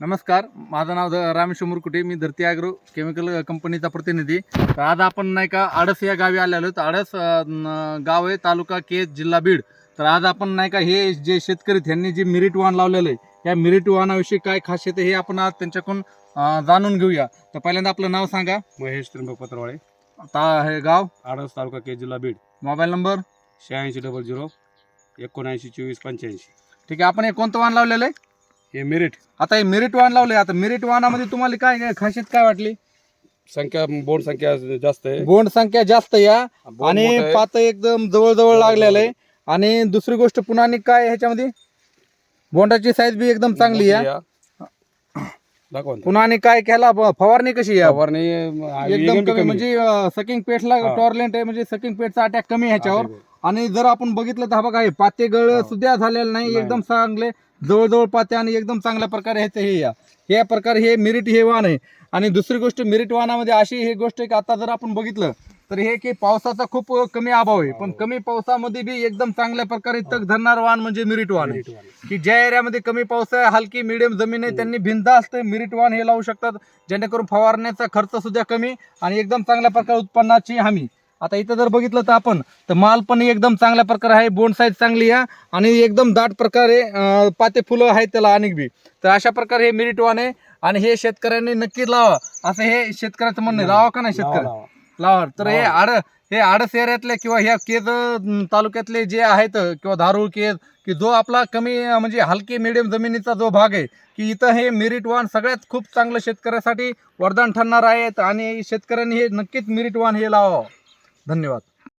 नमस्कार माझं नाव रामेश्वर मुरकुटे मी धरती ॲग्रो केमिकल कंपनीचा प्रतिनिधी. तर आज आपण नाही का आडस या गावी आलेलो तर आडस गाव आहे तालुका केज जिल्हा बीड. तर आज आपण नाही का हे जे शेतकरी आहेत, यांनी जे मिरिट वाहन लावलेलं आहे या मिरिट वाहनाविषयी काय खासियत आहे हे आपण आज त्यांच्याकडून जाणून घेऊया. तर पहिल्यांदा आपलं नाव सांगा. महेश त्र्यंबक पत्रवाळे. आता हे गाव? आडस तालुका के जिल्हा बीड. Mobile number? शहाऐंशी डबल झिरो एकोणऐंशी चोवीस पंच्याऐंशी. ठीक आहे आपण हे कोणतं वाहन लावलेलं आहे? हे मेरिट आता हे मिरिट वाहन लावले आता मिरिट वाहनामध्ये तुम्हाला काय काय खासियत काय वाटली संख्या बोंड संख्या जास्त आहे बोंड संख्या जास्त या बोंड आणि मोठं आहे. पात एकदम जवळ जवळ लागलेलं आहे आणि दुसरी गोष्ट पुन्हा आणि काय ह्याच्यामध्ये बोंडाची साईज बी एकदम चांगली आहे या. दाखवा ना. पुन्हा आणि काय केला ब- फवारणी कशी आहे फवारणी एकदम कमी म्हणजे सकिंग पेटला हा. टॉर्लेंट आहे म्हणजे सकिंग पेटचा अटॅक कमी आहे ह्याच्यावर. आणि जर आपण बघितलं तर हा बघा हे पाते गळ. सुद्धा झालेलं नाही नाही. एकदम चांगले जवळजवळ पाते आणि एकदम चांगल्या प्रकारे ह्याचं हे या. या प्रकारे हे मिरिट हे वाहन आहे. आणि दुसरी गोष्ट मिरिट वाहनामध्ये अशी हे गोष्ट आहे की आता जर आपण बघितलं तर हे की पावसाचा खूप कमी अभाव आहे. पण कमी पावसामध्ये बी एकदम चांगल्या प्रकारे तग धरणार वाहन म्हणजे मिरिट वाहन आहे. की ज्या एरियामध्ये कमी पाऊस आहे हलकी मिडियम जमीन आहे त्यांनी बिनधास्त मिरिट वाहन हे लावू शकतात. जेणेकरून फवारण्याचा खर्च सुद्धा कमी आणि एकदम चांगल्या प्रकारे उत्पन्नाची हमी. आता इथं जर बघितलं तर आपण तर माल पण एकदम चांगल्या प्रकारे आहे बोंड साईज चांगली आहे आणि एकदम दाट प्रकारे पाते फुलं आहेत त्याला अनेक बी तर अशा प्रकारे हे मिरिट वाहन आहे आणि हे शेतकऱ्यांनी नक्की लावा असं हे शेतकऱ्याचं म्हणणं आहे. लावा का नाही शेतकरी लावा. तर हे. आड हे आडस एरियातले किंवा ह्या केज तालुक्यातले जे आहेत किंवा धारूळ केज की जो आपला कमी म्हणजे हलकी मिडियम जमिनीचा जो भाग आहे की इथं हे मिरिट वाहन सगळ्यात खूप चांगलं शेतकऱ्यासाठी वरदान ठरणार आहे आणि शेतकऱ्यांनी हे नक्कीच मिरिट वाहन हे लावावं धन्यवाद.